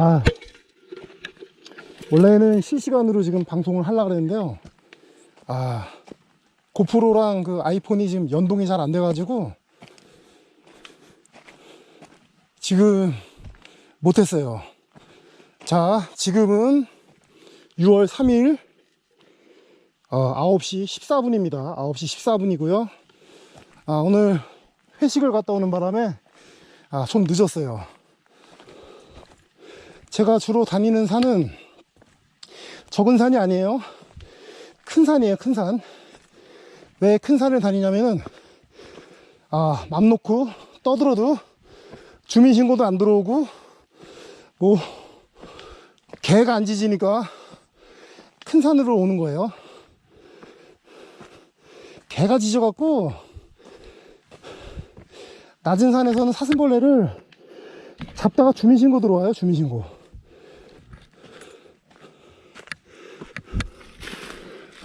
아, 원래는 실시간으로 지금 방송을 하려고 그랬는데요. 아, 고프로랑 그 아이폰이 지금 연동이 잘 안 돼 가지고, 지금 못했어요. 자, 지금은 6월 3일, 어, 9시 14분입니다. 9시 14분이고요. 아, 오늘 회식을 갔다 오는 바람에, 아, 좀 늦었어요. 제가 주로 다니는 산은 적은 산이 아니에요. 큰 산이에요, 큰 산. 왜 큰 산을 다니냐면은, 아, 맘 놓고 떠들어도 주민신고도 안 들어오고, 뭐, 개가 안 짖으니까 큰 산으로 오는 거예요. 개가 짖어갖고, 낮은 산에서는 사슴벌레를 잡다가 주민신고 들어와요, 주민신고.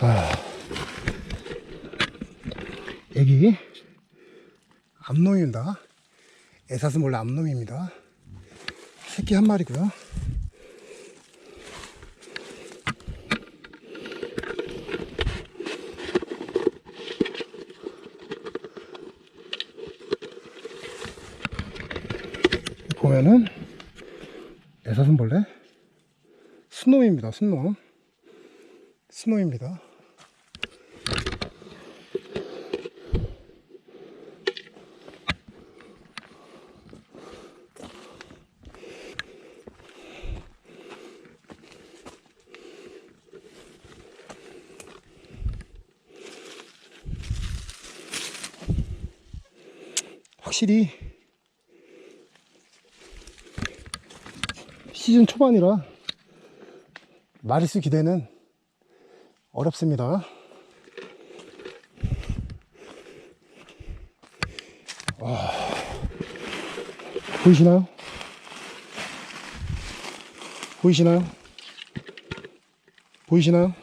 아. 애기 암놈입니다. 애사슴벌레 암놈입니다. 새끼 한 마리고요. 보면은 애사슴벌레 순놈입니다. 순놈 순놈입니다. 확실히 시즌 초반이라 마리수 기대는 어렵습니다. 와, 보이시나요? 보이시나요? 보이시나요?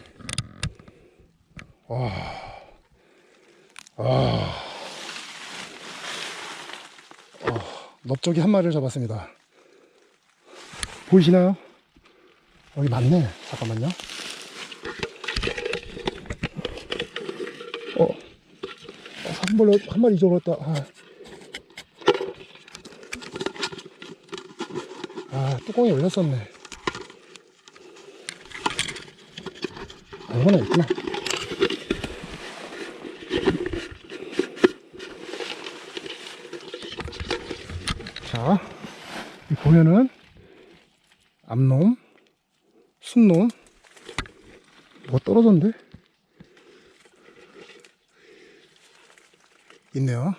와, 와, 어, 넓적이 한 마리를 잡았습니다. 보이시나요? 여기 맞네. 잠깐만요. 어, 어 사슴벌레 한 마리 잊어버렸다. 아. 아, 뚜껑이 열렸었네. 아, 이거나 있구나. 자, 이 보면은 암놈, 순놈, 뭐가 떨어졌는데? 있네요.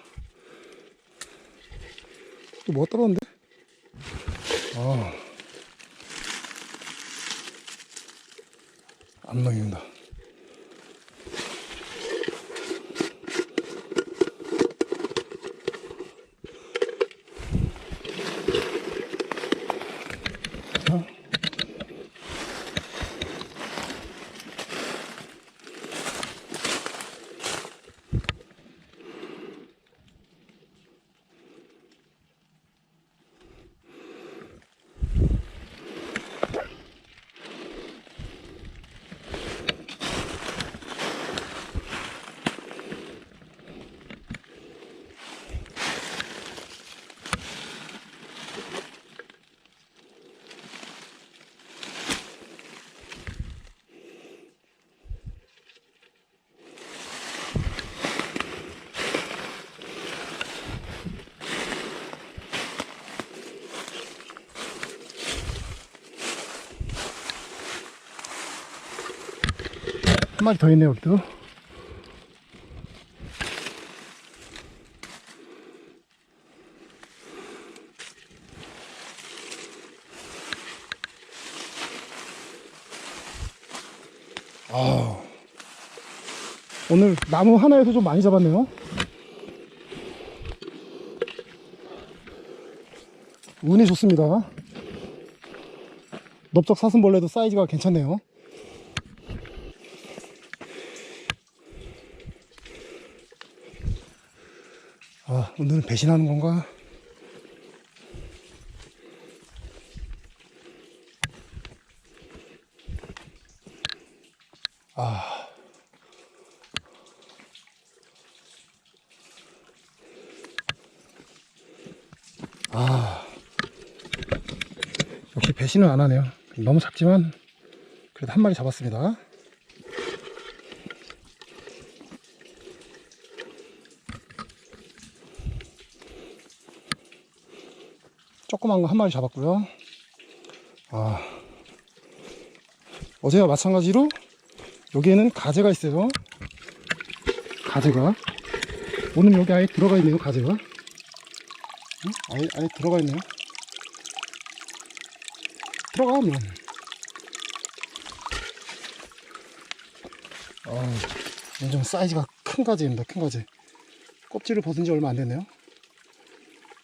또 뭐가 떨어졌는데? 아. 암놈입니다. 한 마리 더 있네요, 여기도. 아, 오늘 나무 하나에서 좀 많이 잡았네요. 운이 좋습니다. 넓적 사슴벌레도 사이즈가 괜찮네요. 오늘 배신하는 건가? 아. 아. 역시 배신은 안 하네요. 너무 작지만 그래도 한 마리 잡았습니다. 조그만 거 한 마리 잡았고요. 아, 어제와 마찬가지로 여기에는 가재가 있어요. 가재가. 오늘 여기 아예 들어가 있네요, 가재가. 응? 아예, 아예 들어가 있네요. 들어가면. 아, 좀 사이즈가 큰 가재입니다, 큰 가재. 껍질을 벗은 지 얼마 안 됐네요.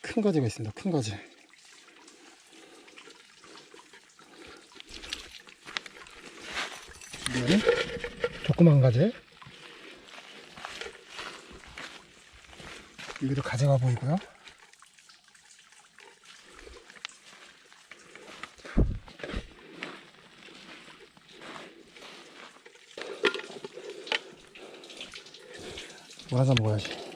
큰 가재가 있습니다, 큰 가재. 이거는 조그만 가재. 여기도 가재가 보이고요. 물 한잔 먹어야지.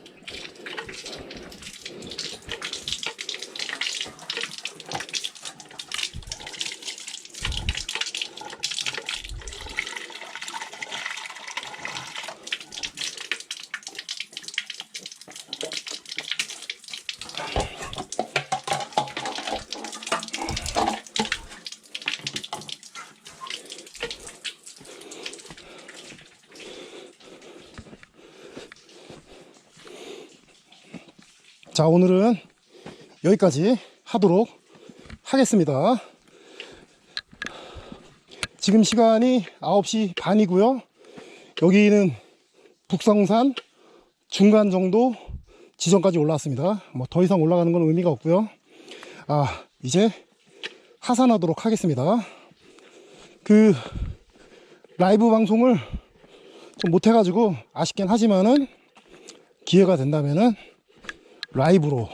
자, 오늘은 여기까지 하도록 하겠습니다. 지금 시간이 9시 반이고요. 여기는 북성산 중간 정도 지점까지 올라왔습니다. 뭐 더 이상 올라가는 건 의미가 없고요. 아, 이제 하산하도록 하겠습니다. 그 라이브 방송을 좀 못해가지고 아쉽긴 하지만은 기회가 된다면은 라이브로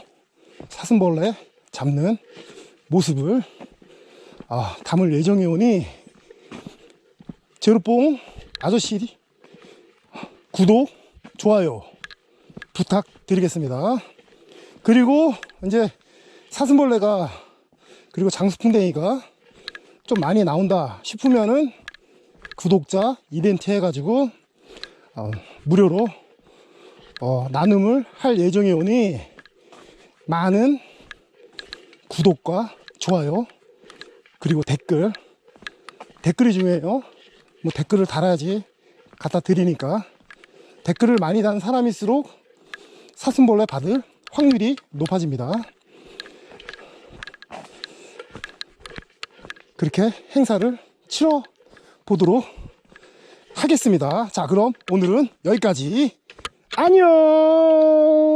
사슴벌레 잡는 모습을 아, 담을 예정이 오니 제로뽕 아저씨 구독 좋아요 부탁드리겠습니다. 그리고 이제 사슴벌레가 그리고 장수풍뎅이가 좀 많이 나온다 싶으면은 구독자 이벤트 해가지고 어, 무료로 어, 나눔을 할 예정이 오니 많은 구독과 좋아요 그리고 댓글 댓글이 중요해요. 뭐 댓글을 달아야지 갖다 드리니까. 댓글을 많이 단 사람일수록 사슴벌레 받을 확률이 높아집니다. 그렇게 행사를 치러 보도록 하겠습니다. 자 그럼 오늘은 여기까지 안녕